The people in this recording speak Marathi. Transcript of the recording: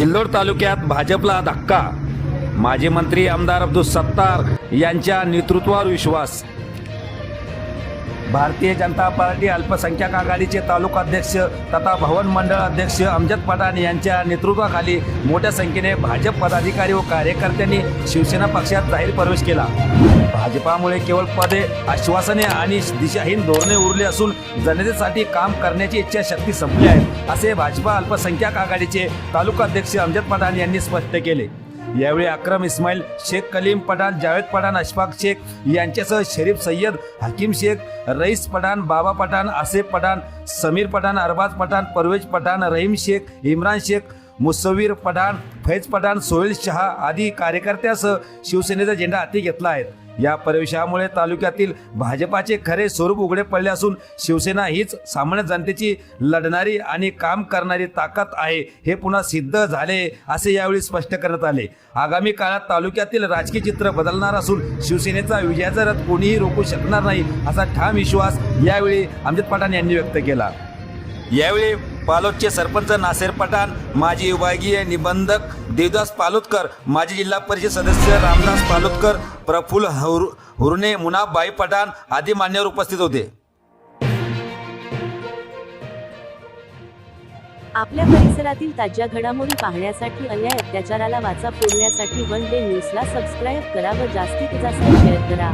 सिल्लोड तालुक्यात भाजपला धक्का. माजी मंत्री आमदार अब्दुल सत्तार यांच्या नेतृत्वावर विश्वास. भारतीय जनता पार्टी अल्पसंख्याक आघाडीचे तालुका अध्यक्ष तथा भवन मंडळ अध्यक्ष अमजद पठाण यांच्या नेतृत्वाखाली मोठ्या संख्येने भाजप पदाधिकारी व कार्यकर्त्यांनी शिवसेना पक्षात जाहीर प्रवेश केला. भाजपामुळे केवळ पदे आश्वासने आणि दिशाहीन धोरणे उरली असून जनतेसाठी काम करण्याची इच्छाशक्ती संपली आहे असे भाजपा अल्पसंख्याक आघाडीचे तालुका अध्यक्ष अमजद पठाण यांनी स्पष्ट केले. यावेळी अक्रम इस्माईल शेख कलीम पठाण जावेद पठाण अशफाक शेख यांच्यासह शरीफ सय्यद हकीम शेख रईस पठाण बाबा पठाण आसेफ पठाण समीर पठाण अरबाज पठाण परवेज पठाण रहीम शेख इम्रान शेख मुसवीर पठाण फैज पठाण सोहेल शहा आदी कार्यकर्त्यासह शिवसेनेचा झेंडा हाती घेतला आहे. या प्रवेशामुळे तालुक्यातील भाजपाचे खरे स्वरूप उघडे पडले असून शिवसेना हीच सामान्य जनतेची लढणारी आणि काम करणारी ताकद आहे. हे पुन्हा सिद्ध झाले असे यावेळी स्पष्ट करण्यात आले. आगामी काळात तालुक्यातील राजकीय चित्र बदलणार असून शिवसेनेचा विजयाचा रथ कोणीही रोखू शकणार नाही असा ठाम विश्वास यावेळी अमजित पठाण यांनी व्यक्त केला. यावेळी पालोदचे सरपंच नासेर पठाण माजी विभागीय निबंधक देवदास पालोदकर माजी जिल्हा परिषद सदस्य रामदास पालोदकर प्रफुल्ल हुर हुरणे मुनाबाई पठाण आदी मान्यवर उपस्थित होते. आपल्या परिसरातील ताज्या घडामोडी पाहण्यासाठी अन्याय अत्याचाराला वाचा फोडण्यासाठी वन डे न्यूजला सबस्क्राईब करा व जास्तीत जास्त शेअर करा.